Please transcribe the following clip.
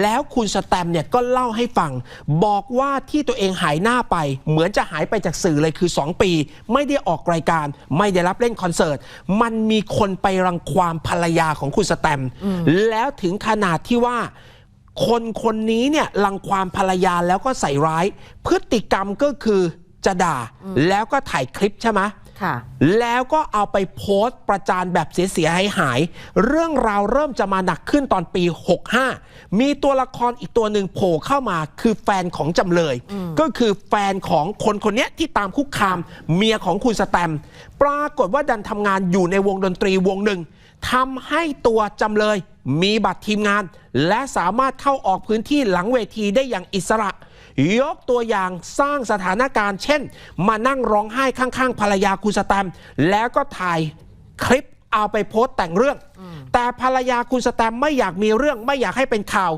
แล้วคุณสแตมเนี่ยก็เล่าให้ฟัง บอกว่าที่ตัวเองหายหน้าไป เหมือนจะหายไปจากสื่อเลยคือ 2 ปี ไม่ได้ออกรายการ ไม่ได้รับเล่นคอนเสิร์ต มันมีคนไปรังความภรรยาของคุณสแตม แล้วถึงขนาดที่ว่าคนคนนี้เนี่ยรังความภรรยาแล้วก็ใส่ร้าย พฤติกรรมก็คือจะด่า แล้วก็ถ่ายคลิปใช่ไหมค่ะ แล้วก็เอาไปโพสต์ประจานแบบเสียหายหายๆเรื่องราวเริ่มจะมาหนักขึ้นตอนปี 65 มีตัวละครอีกตัวหนึ่งโผล่เข้ามาคือแฟนของจำเลย ก็คือแฟนของคนคนเนี้ยที่ตามคุกคามเมียของคุณสแตมป์ปรากฏว่าดันทำงานอยู่ในวงดนตรีวงหนึ่งทำให้ตัวจำเลย มีบัตรทีมงาน และสามารถเข้าออกพื้นที่หลังเวทีได้อย่างอิสระ ยกตัวอย่างสร้างสถานการณ์ เช่น มานั่งร้องไห้ข้างๆ ภรรยาคุณสแตมแล้วก็ถ่ายคลิปเอาไปโพสต์แต่งเรื่อง แต่ภรรยาคุณสแตมไม่อยากมีเรื่องไม่อยากให้เป็นข่าว